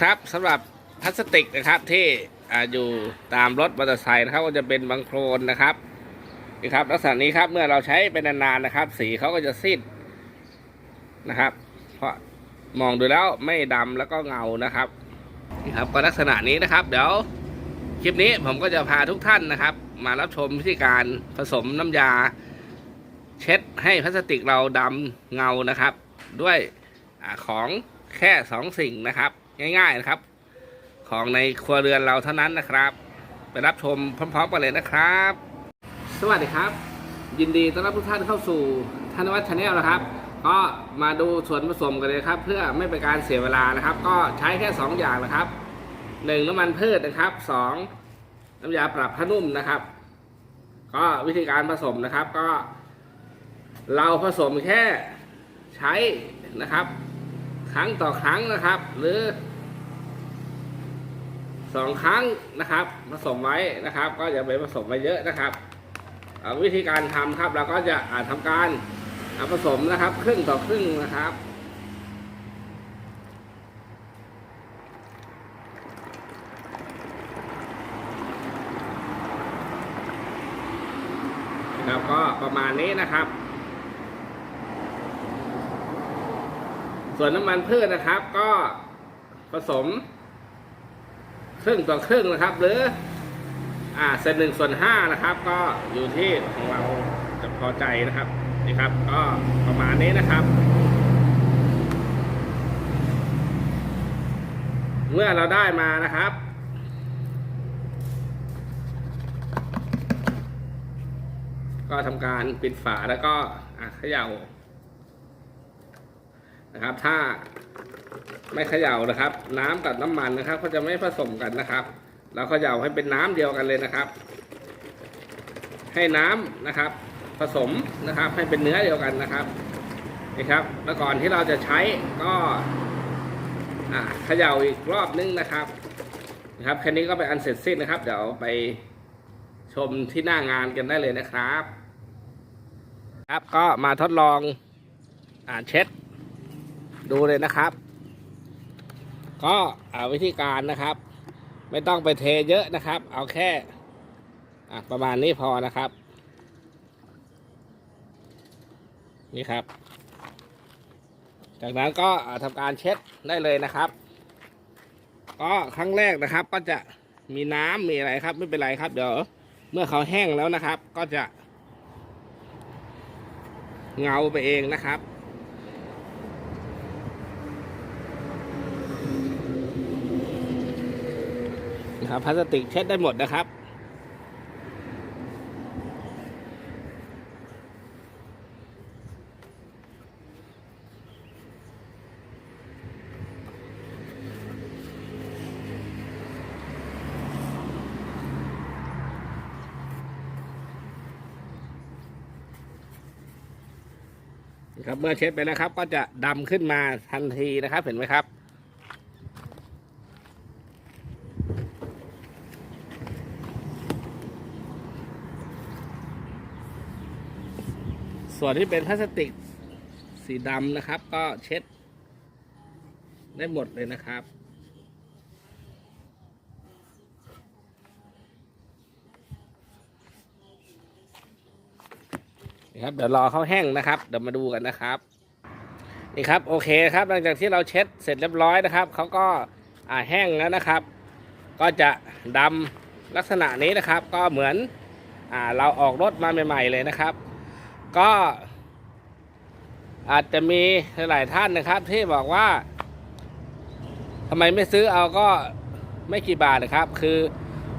ครับสำหรับพลาสติกนะครับที่ออยู่ตามรถมอเตอร์ไซค์นะครับก็จะเป็นบางโครนนะครับนี่ครับลักษณะนี้ครับเมื่อเราใช้เป็นนานๆนะครับ สีเขาก็จะซีดนะครับ เพราะมองดูแล้วไม่ดำแล้วก็เงานะครับนี่ครับก็ลักษณะนี้นะครับ เดี๋ยวคลิปนี้ผมก็จะพาทุกท่านนะครับ มารับชมวิธีการผสมน้ำยา เช็ดให้พลาสติกเราดำเงานะครับ ด้วยอของแค่สองสิ่งนะครับ ง่ายๆนะครับ ของในครัวเรือนเราเท่านั้นนะครับ ไปรับชมพร้อมๆกันเลยนะครับ สวัสดีครับ ยินดีต้อนรับทุกท่านเข้าสู่ธนวัฒน์ชาแนลนะครับ ก็มาดูส่วนผสมกันเลยครับ เพื่อไม่เป็นการเสียเวลานะครับ ก็ใช้แค่ 2 อย่างนะครับหนึ่งน้ำมันพืชนะครับสองน้ำยาปรับผ้านุ่มนะครับ ก็วิธีการผสมนะครับก็ เราผสมแค่ใช้นะครับ ครั้งต่อครั้งนะครับ หรือสองครั้งนะครับ ผสมไว้นะครับ ก็อย่าไปผสมไว้เยอะนะครับวิธีการทำครับ เราก็จะอาทำการผสมนะครับ ครึ่งต่อครึ่งนะครับนะครับก็ประมาณนี้นะครับ ส่วนน้ำมันพืชนะครับ ก็ผสม ครึ่งต่อครึ่งนะครับ หรือ อ่าเศษหนึ่งส่วนห้านะครับ ก็อยู่ที่ของเราจะพอใจนะครับนี่ครับ ก็ประมาณนี้นะครับ เมื่อเราได้มานะครับก็ทำการปิดฝาแล้วก็อะเขย่า นะครับ ถ้าไม่เขย่านะครับ น้ำกับน้ำมันนะครับก็จะไม่ผสมกันนะครับเราเขย่าให้เป็นน้ำเดียวกันเลยนะครับ ให้น้ำนะครับ ผสมนะครับ ให้เป็นเนื้อเดียวกันนะครับนี่ครับแล้วก่อนที่เราจะใช้ก็เขย่าอีกรอบนึงนะครับนะครับแค่นี้ก็เป็นอันเสร็จสิ้นนะครับ เดี๋ยวไปชมที่หน้างานกันได้เลยนะครับ ครับก็มาทดลองอ่าเช็ด ดูเลยนะครับ ก็อ่าวิธีการนะครับ ไม่ต้องไปเทเยอะนะครับ เอาแค่ประมาณนี้พอนะครับ นี่ครับ จากนั้นก็ทำการเช็ดได้เลยนะครับ ก็ครั้งแรกนะครับก็จะมีน้ำมีอะไรครับ ไม่เป็นไรครับ เดี๋ยว เมื่อเขาแห้งแล้วนะครับ ก็จะเงาไปเองนะครับ นะครับพลาสติกเช็ดได้หมดนะครับนะครับเมื่อเช็ดไปแล้วครับ ก็จะดำขึ้นมาทันทีนะครับเห็นไหมครับ ส่วนที่เป็นพลาสติกสีดำนะครับ ก็เช็ด ได้หมดเลยนะครับนี่ครับเดี๋ยวรอเขาแห้งนะครับ เดี๋ยวมาดูกันนะครับ นี่ครับโอเคครับ หลังจากที่เราเช็ดเสร็จเรียบร้อยนะครับเขาก็อ่าแห้งแล้วนะครับ ก็จะดำลักษณะนี้นะครับ ก็เหมือนอ่าเราออกรถมาใหม่ ๆ เลยนะครับ ก็อาจจะมีหลายท่านนะครับ ที่บอกว่าทำไมไม่ซื้อเอาก็ไม่กี่บาทนะครับ คือ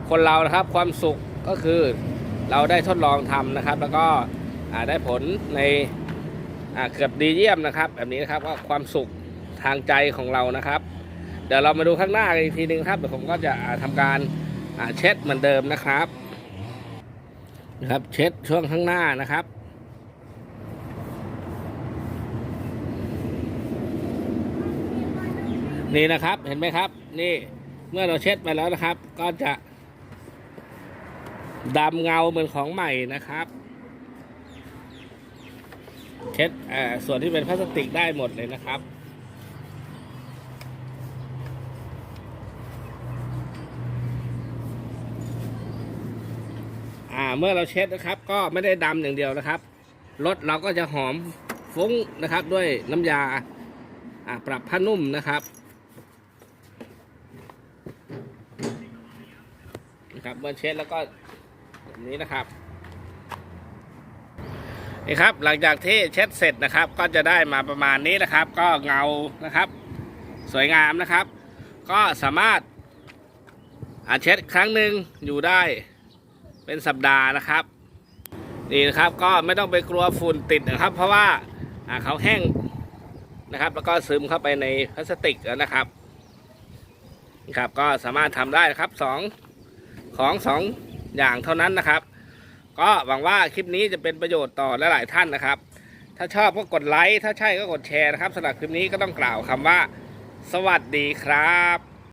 คนเรานะครับความสุขก็คือเราได้ทดลองทำนะครับ แล้วก็อ่าได้ผลในเกือบดีเยี่ยมนะครับ แบบนี้นะครับว่าความสุขทางใจของเรานะครับ เดี๋ยวเรามาดูข้างหน้าอีกทีนึงครับเดี๋ยวผมก็จะอ่าทำการเช็ดเหมือนเดิมนะครับนะครับ เช็ดช่วงข้างหน้านะครับ นี่นะครับเห็นไหมครับ นี่เมื่อเราเช็ดไปแล้วนะครับ ก็จะดำเงาเหมือนของใหม่นะครับ เช็ดส่วนที่เป็นพลาสติกได้หมดเลยนะครับเมื่อเราเช็ดนะครับ ก็ไม่ได้ดำอย่างเดียวนะครับรถเราก็จะหอมฟุ้งนะครับ ด้วยน้ำยาปรับผ้านุ่มนะครับ ครับเมื่อเช็ดแล้วก็แบบนี้นะครับนี่ครับหลังจากที่เช็ดเสร็จนะครับ ก็จะได้มาประมาณนี้นะครับ ก็เงานะครับ สวยงามนะครับ ก็สามารถอาเช็ดครั้งหนึ่งอยู่ได้เป็นสัปดาห์นะครับนี่นะครับก็ไม่ต้องไปกลัวฝุ่นติดนะครับ เพราะว่าเขาแห้งนะครับ แล้วก็ซึมเข้าไปในพลาสติกแล้วนะครับครับก็สามารถทำได้นะครับสอง ของสองอย่างเท่านั้นนะครับ ก็หวังว่าคลิปนี้จะเป็นประโยชน์ต่อหลายๆท่านนะครับ ถ้าชอบก็กดไลค์ถ้าใช่ก็กดแชร์นะครับสำหรับคลิปนี้ก็ต้องกล่าวคำว่า สวัสดีครับ